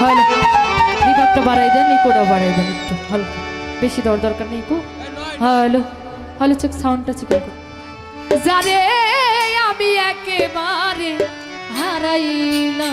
Hello রিভাবটা বাড়াই দেন ইকোটা বাড়াই দেন একটু হালকা বেশি দর দরকার নেই ইকো হ্যালো হ্যালো চেক সাউন্ডটা চেক করো। জানে আমি একেবারে হারাই না।